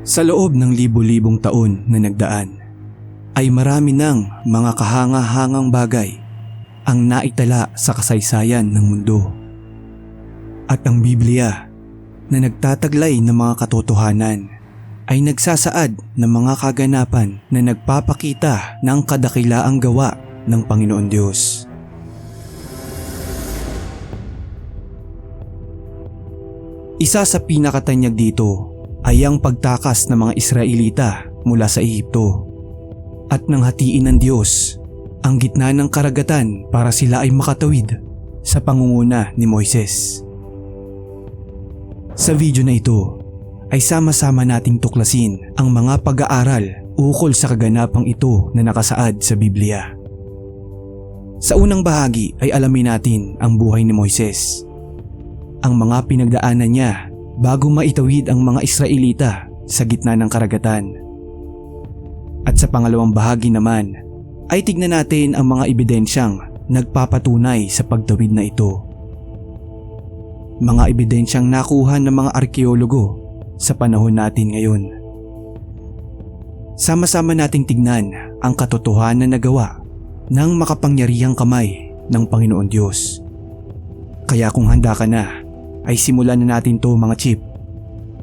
Sa loob ng libo-libong taon na nagdaan, ay marami ng mga kahanga-hangang bagay ang naitala sa kasaysayan ng mundo. At ang Biblia na nagtataglay ng mga katotohanan ay nagsasaad ng mga kaganapan na nagpapakita ng kadakilaang gawa ng Panginoon Diyos. Isa sa pinakatanyag dito ay ang pagtakas ng mga Israelita mula sa Ehipto at nang hatiin ng Diyos ang gitna ng karagatan para sila ay makatawid sa pangunguna ni Moises. Sa video na ito ay sama-sama nating tuklasin ang mga pag-aaral ukol sa kaganapang ito na nakasaad sa Biblia. Sa unang bahagi ay alamin natin ang buhay ni Moises. Ang mga pinagdaanan niya bago maitawid ang mga Israelita sa gitna ng karagatan. At sa pangalawang bahagi naman ay tignan natin ang mga ebidensyang nagpapatunay sa pagtawid na ito. Mga ebidensyang nakuha ng mga arkeologo sa panahon natin ngayon. Sama-sama nating tignan ang katotohanan na nagawa ng makapangyarihang kamay ng Panginoon Diyos. Kaya kung handa ka na, ay simulan na natin to mga chip.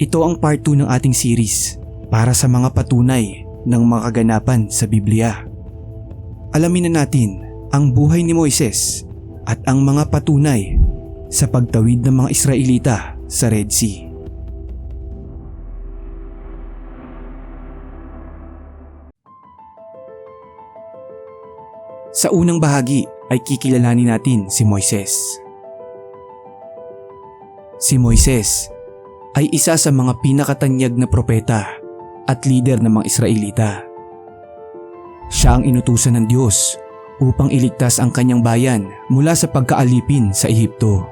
Ito ang part 2 ng ating series para sa mga patunay ng mga kaganapan sa Biblia. Alamin na natin ang buhay ni Moises at ang mga patunay sa pagtawid ng mga Israelita sa Red Sea. Sa unang bahagi ay kikilalanin natin si Moises. Si Moises ay isa sa mga pinakatanyag na propeta at leader ng mga Israelita. Siya ang inutusan ng Diyos upang iligtas ang kanyang bayan mula sa pagkaalipin sa Ehipto.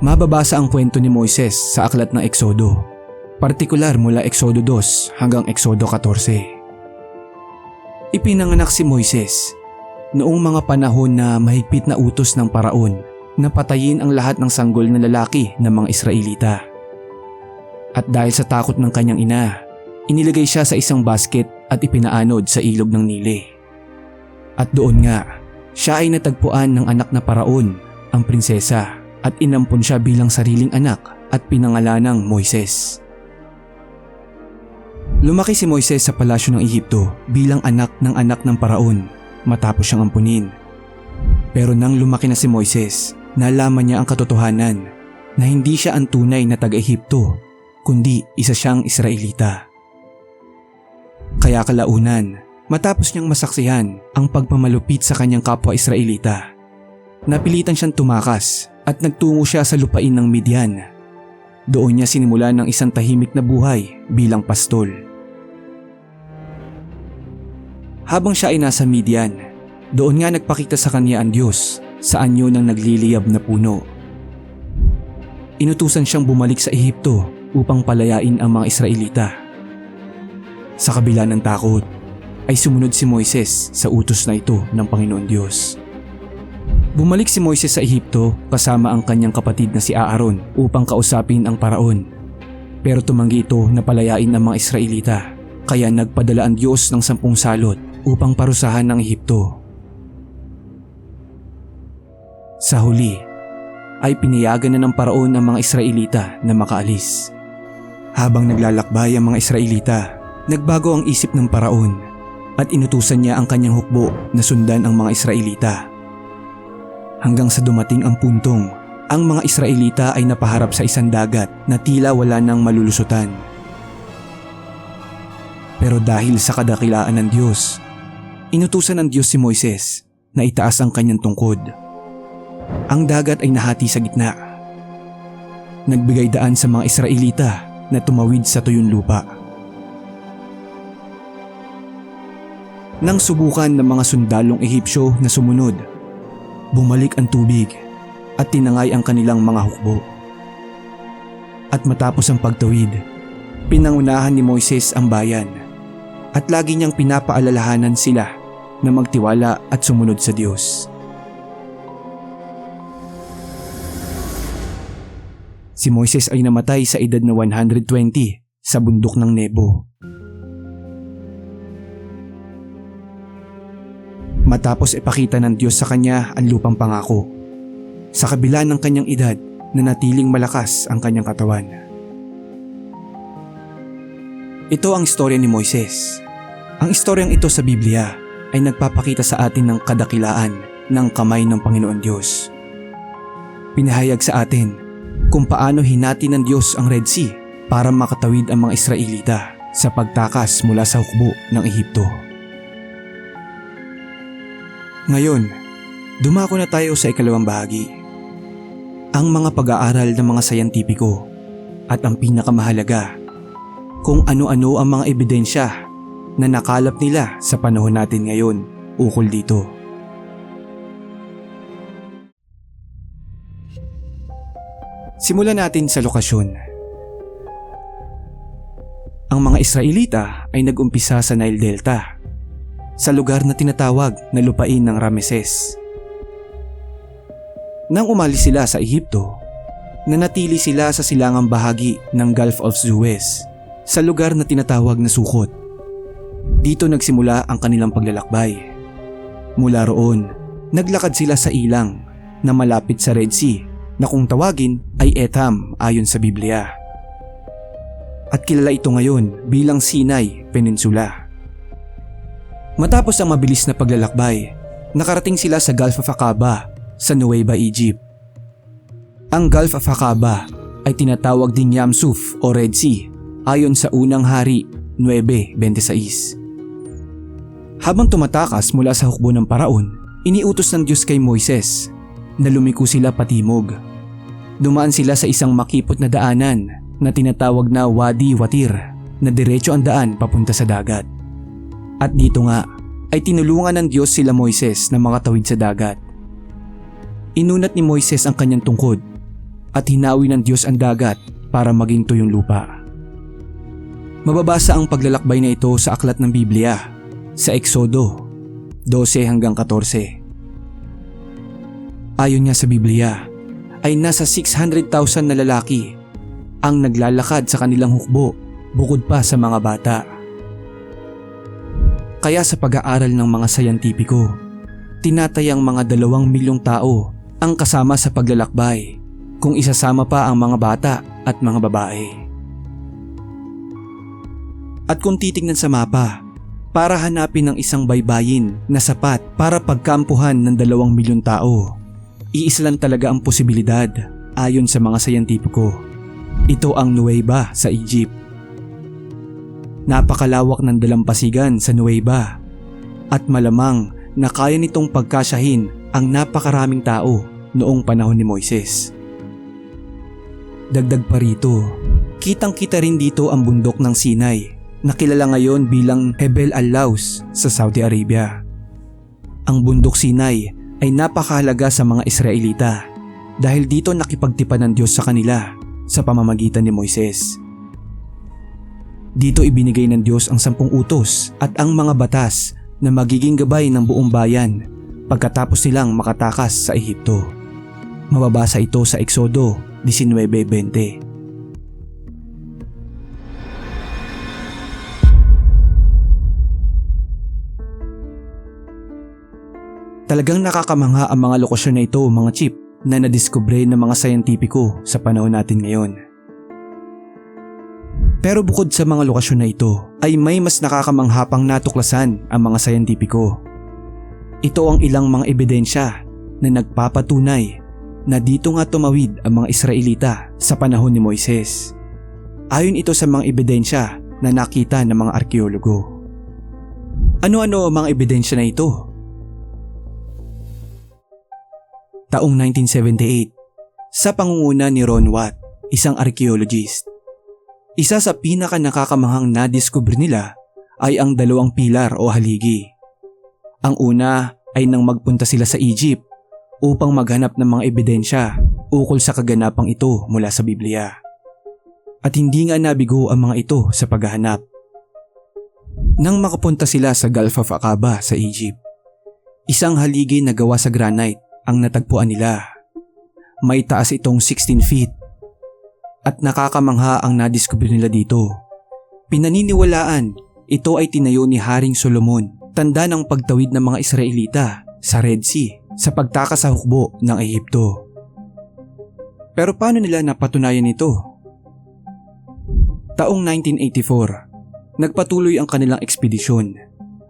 Mababasa ang kwento ni Moises sa aklat ng Eksodo, partikular mula Eksodo 2 hanggang Eksodo 14. Ipinanganak si Moises noong mga panahon na mahigpit na utos ng paraon na patayin ang lahat ng sanggol na lalaki ng mga Israelita. At dahil sa takot ng kanyang ina, inilagay siya sa isang basket at ipinaanod sa ilog ng Nile. At doon nga, siya ay natagpuan ng anak na paraon, ang prinsesa, at inampon siya bilang sariling anak at pinangalanang Moises. Lumaki si Moises sa palasyo ng Ehipto bilang anak ng anak ng paraon matapos siyang ampunin. Pero nang lumaki na si Moises, nalaman niya ang katotohanan na hindi siya ang tunay na taga-Ehipto kundi isa siyang Israelita. Kaya kalaunan, matapos niyang masaksihan ang pagpamalupit sa kanyang kapwa Israelita, napilitan siyang tumakas at nagtungo siya sa lupain ng Midian. Doon niya sinimulan ng isang tahimik na buhay bilang pastol. Habang siya ay nasa Midian, doon nga nagpakita sa kanya ang Diyos sa anyo ng nagliliyab na puno. Inutusan siyang bumalik sa Ehipto upang palayain ang mga Israelita. Sa kabila ng takot, ay sumunod si Moises sa utos na ito ng Panginoon Diyos. Bumalik si Moises sa Ehipto kasama ang kanyang kapatid na si Aaron upang kausapin ang paraon. Pero tumanggi ito na palayain ang mga Israelita kaya nagpadala ang Diyos ng sampung salot upang parusahan ng Ehipto. Sa huli, ay pinayagan na ng paraon ang mga Israelita na makaalis. Habang naglalakbay ang mga Israelita, nagbago ang isip ng paraon at inutusan niya ang kanyang hukbo na sundan ang mga Israelita. Hanggang sa dumating ang puntong, ang mga Israelita ay napaharap sa isang dagat na tila wala nang malulusutan. Pero dahil sa kadakilaan ng Diyos, inutusan ng Diyos si Moises na itaas ang kanyang tungkod. Ang dagat ay nahati sa gitna. Nagbigay daan sa mga Israelita na tumawid sa tuyong lupa. Nang subukan ng mga sundalong Ehipsyo na sumunod, bumalik ang tubig at tinangay ang kanilang mga hukbo. At matapos ang pagtawid, pinangunahan ni Moises ang bayan at lagi niyang pinapaalalahanan sila na magtiwala at sumunod sa Diyos. Si Moises ay namatay sa edad na 120 sa bundok ng Nebo. Matapos ipakita ng Diyos sa kanya ang lupang pangako. Sa kabila ng kanyang edad, nanatiling malakas ang kanyang katawan. Ito ang istorya ni Moises. Ang istoryang ito sa Biblia ay nagpapakita sa atin ng kadakilaan ng kamay ng Panginoon Diyos. Pinahayag sa atin kung paano hinati ng Diyos ang Red Sea para makatawid ang mga Israelita sa pagtakas mula sa hukbo ng Ehipto. Ngayon, dumako na tayo sa ikalawang bahagi. Ang mga pag-aaral ng mga sayantipiko at ang pinakamahalaga, kung ano-ano ang mga ebidensya na nakalap nila sa panahon natin ngayon ukol dito. Simulan natin sa lokasyon. Ang mga Israelita ay nag-umpisa sa Nile Delta, sa lugar na tinatawag na lupain ng Rameses. Nang umalis sila sa Ehipto, nanatili sila sa silangang bahagi ng Gulf of Suez, sa lugar na tinatawag na Sukot. Dito nagsimula ang kanilang paglalakbay. Mula roon, naglakad sila sa ilang na malapit sa Red Sea na kung tawagin ay Etham ayon sa Biblia. At kilala ito ngayon bilang Sinai Peninsula. Matapos ang mabilis na paglalakbay, nakarating sila sa Gulf of Aqaba sa Nueva Egypt. Ang Gulf of Aqaba ay tinatawag din Yamsuf o Red Sea ayon sa unang hari 9.26. Habang tumatakas mula sa hukbo ng paraon, iniutos ng Diyos kay Moises na lumiko sila patimog. Dumaan sila sa isang makipot na daanan na tinatawag na Wadi Watir na diretso ang daan papunta sa dagat. At dito nga ay tinulungan ng Diyos sila Moises na makatawid sa dagat. Inunat ni Moises ang kanyang tungkod at hinawi ng Diyos ang dagat para maging tuyong lupa. Mababasa ang paglalakbay na ito sa aklat ng Biblia sa Eksodo 12 hanggang 14. Ayon niya sa Biblia, ay nasa 600,000 na lalaki ang naglalakad sa kanilang hukbo bukod pa sa mga bata. Kaya sa pag-aaral ng mga sayantipiko, tinatayang mga dalawang milyong tao ang kasama sa paglalakbay kung isasama pa ang mga bata at mga babae. At kung titignan sa mapa, para hanapin ng isang baybayin na sapat para pagkampuhan ng dalawang milyon tao, iisa lang talaga ang posibilidad ayon sa mga sayantipiko. Ito ang Nueva sa Egypt. Napakalawak ng dalampasigan sa Nueva at malamang na kaya nitong pagkasyahin ang napakaraming tao noong panahon ni Moises. Dagdag pa rito, kitang kita rin dito ang bundok ng Sinai na kilala ngayon bilang Hebel al-Laus sa Saudi Arabia. Ang bundok Sinai ay napakahalaga sa mga Israelita dahil dito nakipagtipan ng Diyos sa kanila sa pamamagitan ni Moises. Dito ibinigay ng Diyos ang sampung utos at ang mga batas na magiging gabay ng buong bayan pagkatapos silang makatakas sa Ehipto. Mababasa ito sa Eksodo 19.20. Talagang nakakamangha ang mga lokasyon na ito mga chip na nadiskubre ng mga sayantipiko sa panahon natin ngayon. Pero bukod sa mga lokasyon na ito ay may mas nakakamangha pang natuklasan ang mga sayantipiko. Ito ang ilang mga ebidensya na nagpapatunay na dito nga tumawid ang mga Israelita sa panahon ni Moises. Ayon ito sa mga ebidensya na nakita ng mga arkeologo. Ano-ano ang mga ebidensya na ito? Taong 1978 sa pangunguna ni Ron Watt, isang archaeologist. Isa sa pinaka nakakamanghang nadiskubre nila ay ang dalawang pilar o haligi. Ang una ay nang magpunta sila sa Egypt upang maghanap ng mga ebidensya ukol sa kaganapang ito mula sa Biblia. At hindi nga nabigo ang mga ito sa paghahanap. Nang makapunta sila sa Gulf of Aqaba sa Egypt, isang haligi na gawa sa granite ang natagpuan nila. May taas itong 16 feet At nakakamangha ang nadiskubre nila dito. Pinaniniwalaan, ito ay tinayo ni Haring Solomon, tanda ng pagtawid ng mga Israelita sa Red Sea sa pagtakas sa hukbo ng Ehipto. Pero paano nila napatunayan ito? Taong 1984, nagpatuloy ang kanilang ekspedisyon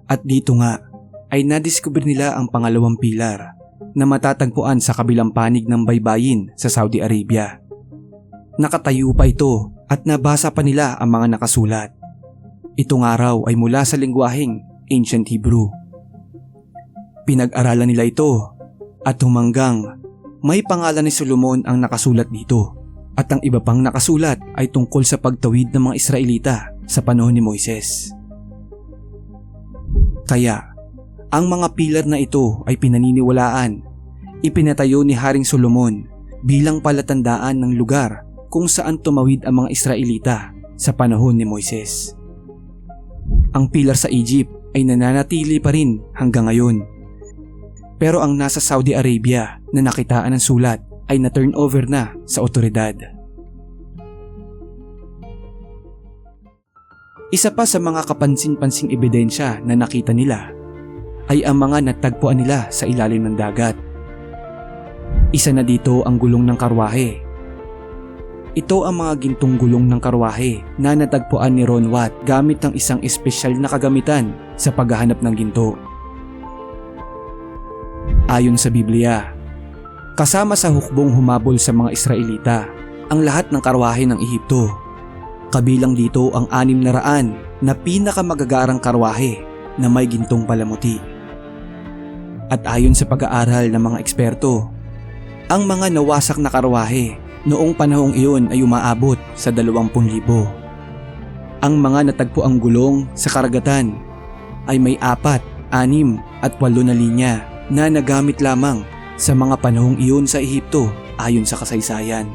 at dito nga ay nadiskubre nila ang pangalawang pilar na matatagpuan sa kabilang panig ng baybayin sa Saudi Arabia. Nakatayo pa ito at nabasa pa nila ang mga nakasulat. Itong araw ay mula sa lingwaheng Ancient Hebrew. Pinag-aralan nila ito at humanggang may pangalan ni Solomon ang nakasulat dito at ang iba pang nakasulat ay tungkol sa pagtawid ng mga Israelita sa panahon ni Moises. Kaya, ang mga pilar na ito ay pinaniniwalaan, ipinatayo ni Haring Solomon bilang palatandaan ng lugar kung saan tumawid ang mga Israelita sa panahon ni Moises. Ang pilar sa Egypt ay nananatili pa rin hanggang ngayon. Pero ang nasa Saudi Arabia na nakitaan ng sulat ay na-turn over na sa otoridad. Isa pa sa mga kapansin-pansing ebidensya na nakita nila ay ang mga natagpuan nila sa ilalim ng dagat. Isa na dito ang gulong ng karwahe. Ito ang mga gintong gulong ng karwahe na natagpuan ni Ron Watt gamit ng isang espesyal na kagamitan sa paghahanap ng ginto. Ayon sa Biblia, kasama sa hukbong humabol sa mga Israelita ang lahat ng karwahe ng Ehipto. Kabilang dito ang anim na raan na pinakamagagarang karwahe na may gintong palamuti. At ayon sa pag-aaral ng mga eksperto, ang mga nawasak na karwahe noong panahong iyon ay umaabot sa 20,000. Ang mga natagpuang gulong sa karagatan ay may apat, anim at walo na linya na nagamit lamang sa mga panahong iyon sa Ehipto ayon sa kasaysayan.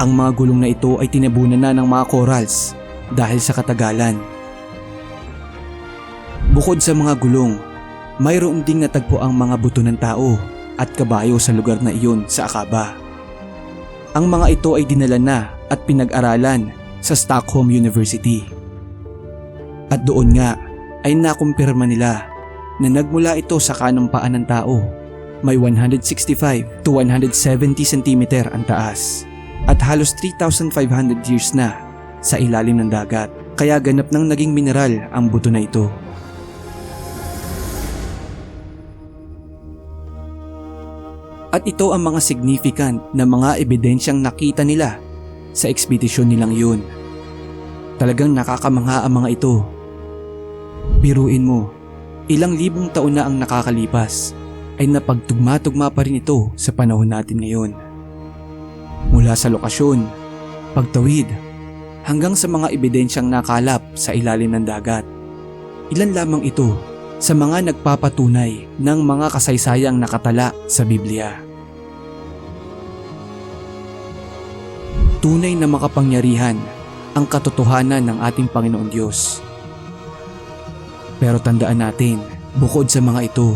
Ang mga gulong na ito ay tinabunan na ng mga corals dahil sa katagalan. Bukod sa mga gulong, mayroon ding natagpo ang mga buto ng tao at kabayo sa lugar na iyon sa Akaba. Ang mga ito ay dinala na at pinag-aralan sa Stockholm University. At doon nga ay nakumpirma nila na nagmula ito sa kanumpaan ng tao. May 165 to 170 cm ang taas at halos 3,500 years na sa ilalim ng dagat kaya ganap nang naging mineral ang buto na ito. At ito ang mga significant na mga ebidensyang nakita nila sa ekspedisyon nilang yun. Talagang nakakamangha ang mga ito. Biruin mo, ilang libong taon na ang nakakalipas ay napagtugma-tugma pa rin ito sa panahon natin ngayon. Mula sa lokasyon, pagtawid, hanggang sa mga ebidensyang nakalap sa ilalim ng dagat. Ilan lamang ito sa mga nagpapatunay ng mga kasaysayang nakatala sa Biblia. Tunay na makapangyarihan ang katotohanan ng ating Panginoon Diyos. Pero tandaan natin, bukod sa mga ito,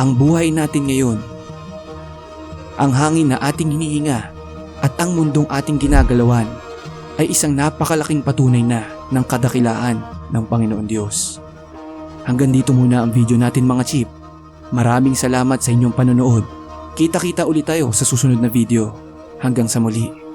ang buhay natin ngayon, ang hangin na ating hinihinga at ang mundong ating ginagalawan ay isang napakalaking patunay na ng kadakilaan ng Panginoon Diyos. Hanggang dito muna ang video natin mga chip. Maraming salamat sa inyong panonood. Kita-kita ulit tayo sa susunod na video. Hanggang sa muli.